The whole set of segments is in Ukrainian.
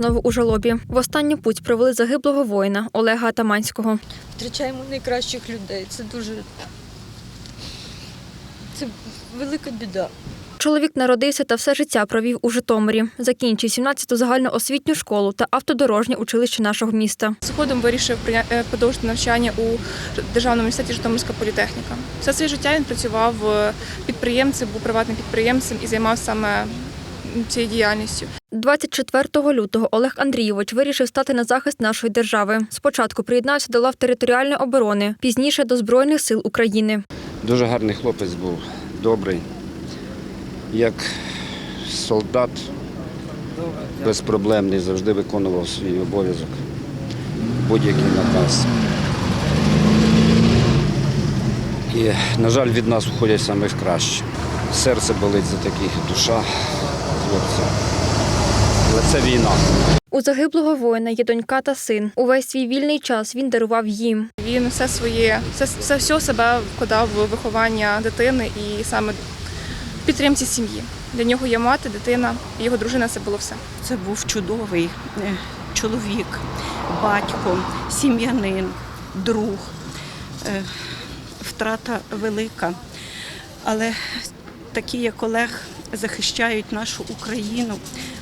Знову у жалобі. В останню путь провели загиблого воїна Олега Атаманського. Втрачаємо найкращих людей. Це дуже це велика біда. Чоловік народився та все життя провів у Житомирі. Закінчив 17-ту загальноосвітню школу та автодорожнє училище нашого міста. Згодом вирішив е, продовжити навчання у Державному університеті Житомирська політехніка. Все своє життя він працював е, підприємцем, був приватним підприємцем і займався саме цією діяльністю. 24 лютого Олег Андрійович вирішив стати на захист нашої держави. Спочатку приєднався до лав територіальної оборони, пізніше до Збройних сил України. Дуже гарний хлопець був, добрий. Як солдат безпроблемний, завжди виконував свій обов'язок. Будь-який наказ. І, на жаль, від нас уходять самих краще. Серце болить за таких, душа хлопця. Але це війна. У загиблого воїна є донька та син. Увесь свій вільний час він дарував їм. Він все своє, все, все, все себе вкладав в виховання дитини і саме в підтримці сім'ї. Для нього є мати, дитина, і його дружина це було все. Це був чудовий е, чоловік, батько, сім'янин, друг. Е, Втрата велика. Але такі, як Олег, захищають нашу Україну,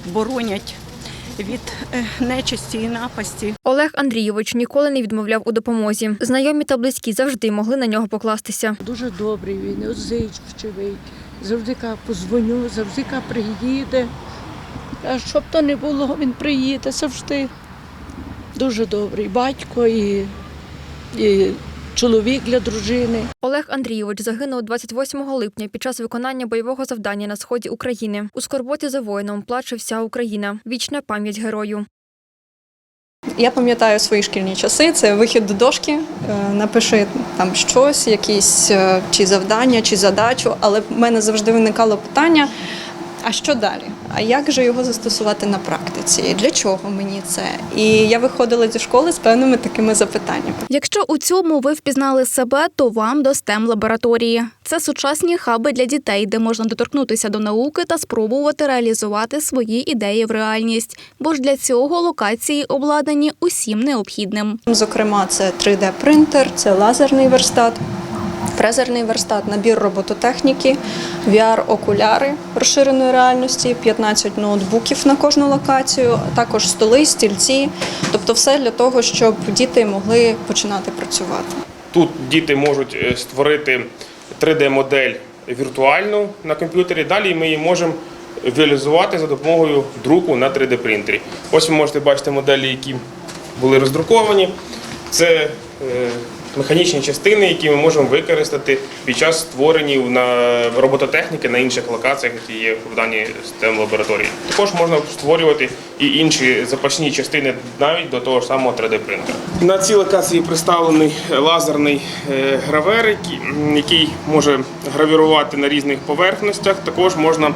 боронять від е, нечисті і напасті. Олег Андрійович ніколи не відмовляв у допомозі. Знайомі та близькі завжди могли на нього покластися. Дуже добрий він, озиччивий. Завжди позвоню, завжди каже, приїде. А щоб то не було, він приїде завжди. Дуже добрий батько і, і чоловік для дружини. Олег Андрійович загинув 28 липня під час виконання бойового завдання на сході України. У скорботі за воїном плаче вся Україна. Вічна пам'ять герою. Я пам'ятаю свої шкільні часи. Це вихід до дошки, е, напиши там щось, якісь е, чи завдання, чи задачу. Але в мене завжди виникало питання: а що далі? А як же його застосувати на практиці? Для чого мені це? І я виходила зі школи з певними такими запитаннями. Якщо у цьому ви впізнали себе, то вам до stem лабораторії. Це сучасні хаби для дітей, де можна доторкнутися до науки та спробувати реалізувати свої ідеї в реальність. Бо ж для цього локації обладнані усім необхідним. Зокрема, це 3D-принтер, це лазерний верстат. Фрезерний верстат, набір робототехніки, VR-окуляри розширеної реальності, 15 ноутбуків на кожну локацію, також столи, стільці, тобто все для того, щоб діти могли починати працювати. Тут діти можуть е, створити 3D-модель віртуальну на комп'ютері. Далі ми її можемо віалізувати за допомогою друку на 3D-принтері. Ось ви можете бачити моделі, які були роздруковані. Це е, механічні частини, які ми можемо використати під час створення робототехніки на інших локаціях, які є в даній STEM лабораторії. Також можна створювати і інші запасні частини навіть до того ж самого 3D-принтера. На цій локації представлений лазерний е, гравер, який- може гравірувати на різних поверхностях. Також можна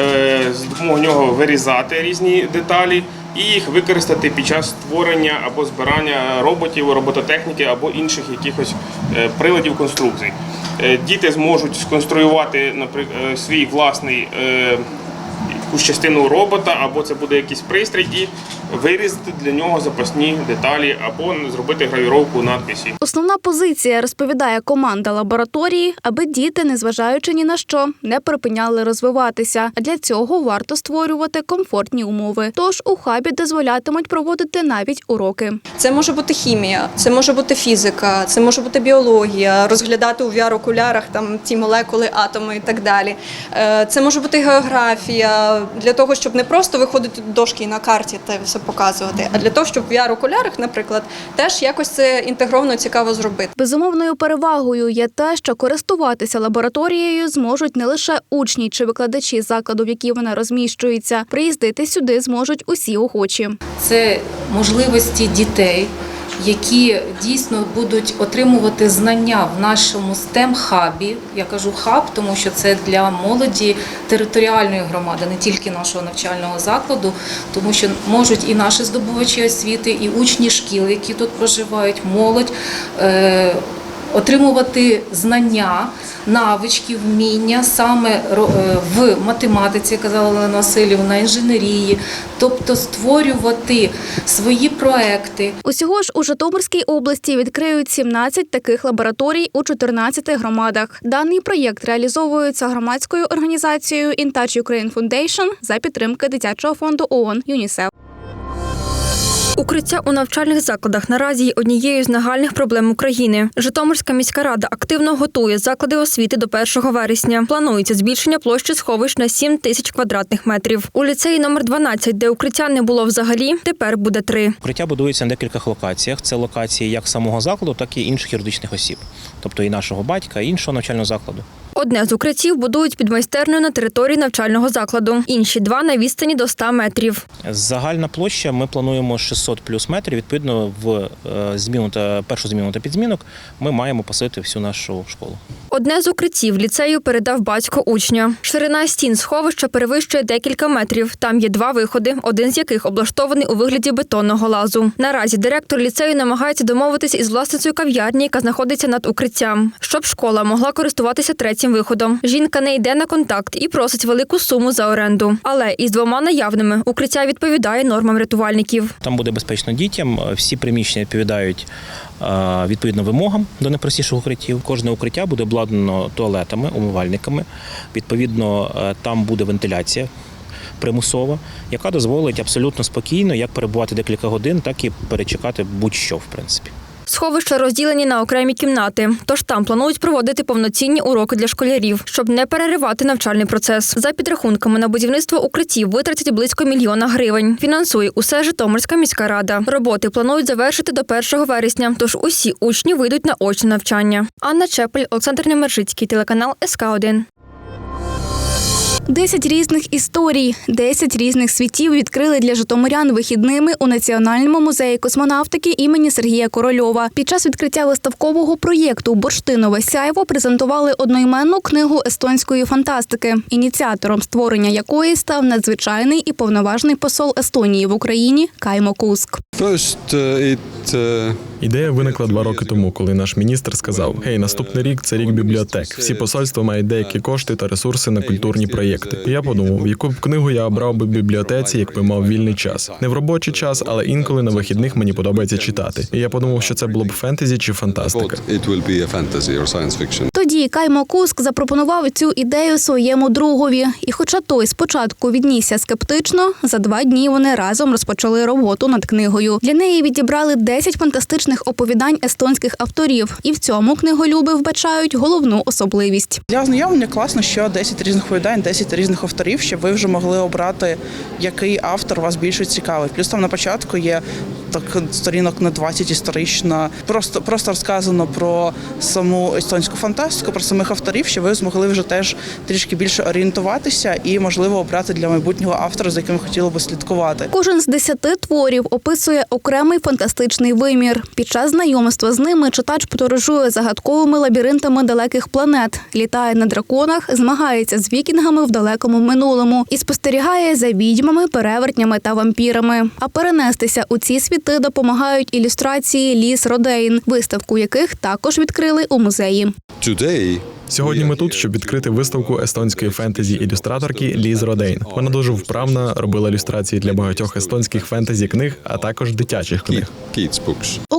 е, з допомогою нього вирізати різні деталі і їх використати під час створення або збирання роботів, робототехніки або інших якихось е, приладів конструкцій. Е, Діти зможуть сконструювати наприклад, свій власний е, якусь частину робота, або це буде якийсь пристрій, вирізати для нього запасні деталі, або зробити гравіровку надписі. Основна позиція розповідає команда лабораторії, аби діти, незважаючи ні на що, не припиняли розвиватися. А для цього варто створювати комфортні умови. Тож у хабі дозволятимуть проводити навіть уроки. Це може бути хімія, це може бути фізика, це може бути біологія, розглядати у VR-окулярах там ті молекули, атоми і так далі. Е, Це може бути географія для того, щоб не просто виходити до дошки і на карті та все показувати, а для того, щоб в VR-окулярах, наприклад, теж якось це інтегровано цікаво зробити. Безумовною перевагою є те, що користуватися лабораторією зможуть не лише учні чи викладачі закладу, в які вона розміщується. Приїздити сюди зможуть усі охочі. це можливості дітей, які дійсно будуть отримувати знання в нашому stem хабі Я кажу хаб, тому що це для молоді територіальної громади, не тільки нашого навчального закладу, тому що можуть і наші здобувачі освіти, і учні шкіл, які тут проживають, молодь. Отримувати знання, навички, вміння саме е, в математиці, як казала Олена Васильівна, інженерії, тобто створювати свої проекти, Усього ж у Житомирській області відкриють 17 таких лабораторій у 14 громадах. Даний проєкт реалізовується громадською організацією In Touch Ukraine Foundation за підтримки дитячого фонду ООН ЮНІСЕФ. Укриття у навчальних закладах наразі є однією з нагальних проблем України. Житомирська міська рада активно готує заклади освіти до 1 вересня. Планується збільшення площі сховищ на 7 тисяч квадратних метрів. У ліцеї номер 12, де укриття не було взагалі, тепер буде три. Укриття будується на декількох локаціях. Це локації як самого закладу, так і інших юридичних осіб, тобто і нашого батька, і іншого навчального закладу. Одне з укриттів будують під майстернею на території навчального закладу. Інші два на відстані до 100 метрів. Загальна площа ми плануємо 600 плюс метрів. Відповідно, в е, зміну та першу зміну та підзмінок ми маємо посити всю нашу школу. Одне з укриттів ліцею передав батько учня. Ширина стін сховища перевищує декілька метрів. Там є два виходи, один з яких облаштований у вигляді бетонного лазу. Наразі директор ліцею намагається домовитися із власницею кав'ярні, яка знаходиться над укриттям, щоб школа могла користуватися третім виходом. Жінка не йде на контакт і просить велику суму за оренду. Але із двома наявними укриття відповідає нормам рятувальників. Там буде безпечно дітям. Всі приміщення відповідають е, відповідно вимогам до найпростіших укриттів. Кожне укриття буде обладнано туалетами, умивальниками. Відповідно, е, там буде вентиляція. Примусова, яка дозволить абсолютно спокійно як перебувати декілька годин, так і перечекати будь-що, в принципі. Сховища розділені на окремі кімнати, тож там планують проводити повноцінні уроки для школярів, щоб не переривати навчальний процес. За підрахунками на будівництво укриттів витратять близько мільйона гривень. Фінансує усе Житомирська міська рада. Роботи планують завершити до 1 вересня, тож усі учні вийдуть на очне навчання. Анна Чепель, Олександр Немержицький, телеканал СК 1 Десять різних історій, 10 різних світів відкрили для житомирян вихідними у Національному музеї космонавтики імені Сергія Корольова. Під час відкриття виставкового проєкту Бурштинове сяйво презентували одноіменну книгу естонської фантастики, ініціатором створення якої став надзвичайний і повноважний посол Естонії в Україні Каймо Куск. First, uh, it uh, Ідея виникла два роки тому, коли наш міністр сказав: Гей, наступний рік це рік бібліотек. Всі посольства мають деякі кошти та ресурси на культурні проєкти. І я подумав, яку б книгу я обрав би в бібліотеці, якби мав вільний час. Не в робочий час, але інколи на вихідних мені подобається читати. І я подумав, що це було б фентезі чи фантастика. Тоді Каймо Куск запропонував цю ідею своєму другові. І хоча той спочатку віднісся скептично, за два дні вони разом розпочали роботу над книгою. Для неї відібрали 10 фантастичних оповідань естонських авторів, і в цьому книголюби вбачають головну особливість. Для ознайомлення класно, що 10 різних оповідань, 10 різних авторів, щоб ви вже могли обрати, який автор вас більше цікавий. Плюс там на початку є так сторінок на 20 історично. Просто просто розказано про саму естонську фантастику, про самих авторів, щоб ви змогли вже теж трішки більше орієнтуватися і, можливо, обрати для майбутнього автора, за яким хотіли би слідкувати. Кожен з десяти творів описує окремий фантастичний вимір. Під час знайомства з ними читач подорожує загадковими лабіринтами далеких планет, літає на драконах, змагається з вікінгами в далекому минулому і спостерігає за відьмами, перевертнями та вампірами. А перенестися у ці світи допомагають ілюстрації Ліс Родейн, виставку яких також відкрили у музеї. Сьогодні ми тут, щоб відкрити виставку естонської фентезі ілюстраторки Ліз Родейн. Вона дуже вправна, робила ілюстрації для багатьох естонських фентезі книг, а також дитячих книг.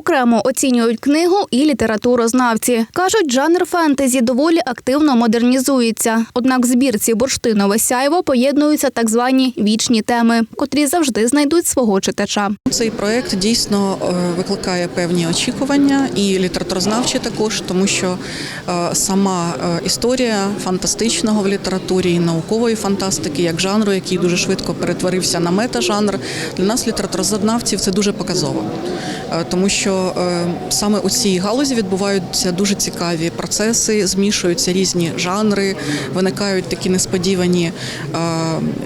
Окремо оцінюють книгу і літературознавці. Кажуть, жанр фентезі доволі активно модернізується. Однак в збірці бурштинове сяйво поєднуються так звані вічні теми, котрі завжди знайдуть свого читача. Цей проект дійсно е, викликає певні очікування і літературознавчі також, тому що е, сама е, історія фантастичного в літературі і наукової фантастики, як жанру, який дуже швидко перетворився на метажанр, для нас, літературознавців, це дуже показово, тому що е, саме у цій галузі відбуваються дуже цікаві процеси, змішуються різні жанри, виникають такі несподівані е,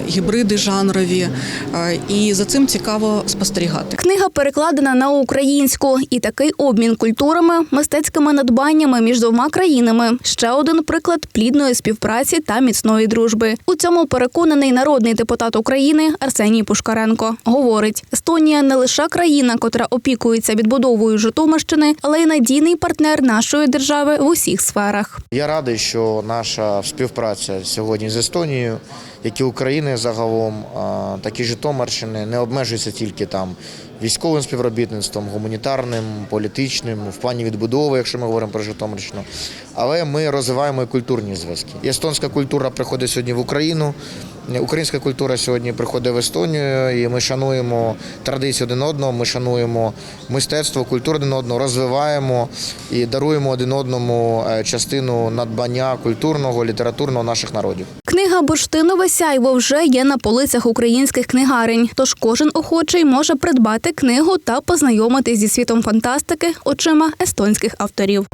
гібриди жанрові, е, і за цим цікаво спостерігати. Книга перекладена на українську, і такий обмін культурами, мистецькими надбаннями між двома країнами ще один приклад плідної співпраці та міцної дружби. У цьому переконаний народний депутат України Арсеній Пушкаренко. Говорить, Естонія не лише країна, котра опікується відбудовою наукової Житомирщини, але й надійний партнер нашої держави в усіх сферах. Я радий, що наша співпраця сьогодні з Естонією, як і України загалом, так і Житомирщини, не обмежується тільки там військовим співробітництвом, гуманітарним, політичним, в плані відбудови, якщо ми говоримо про Житомирщину. Але ми розвиваємо і культурні зв'язки. Естонська культура приходить сьогодні в Україну. Українська культура сьогодні приходить в Естонію, і ми шануємо традиції один одного, ми шануємо мистецтво, культуру один одного, розвиваємо і даруємо один одному е, частину надбання культурного, літературного наших народів. Книга Бурштинове сяйво вже є на полицях українських книгарень. Тож кожен охочий може придбати книгу та познайомитись зі світом фантастики очима естонських авторів.